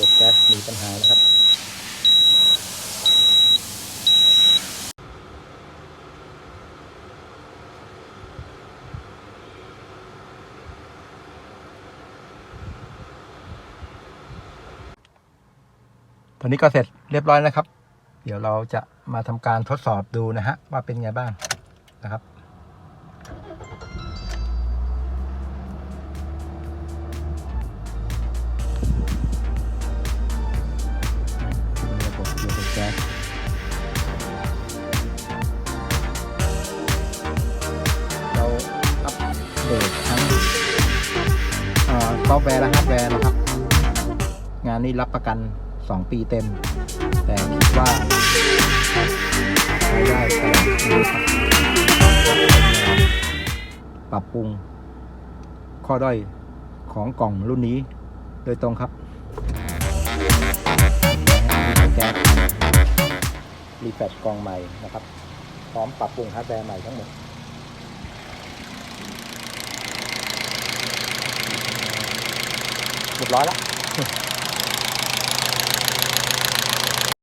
บบแก๊สมีปัญหานะครับ ตอนนี้ก็เสร็จเรียบร้อยแล้วครับ เดี๋ยวเราจะมาทำการทดสอบดูนะฮะว่าเป็นไงบ้างนะครับ เดตทั้งซอฟต์แวร์และฮาร์ดแวร์นะครับ งานนี้รับประกัน 2 ปีเต็ม แต่คิดว่าใช้ได้ตลอดชีวิตครับปรับปรุง ข้อด้อยของกล่องรุ่นนี้ โดยตรงครับแก๊สรีแฟชกล่องใหม่นะครับ พร้อมปรับปรุงฮาร์ดแวร์ใหม่ทั้งหมด เรียบร้อยแล้ว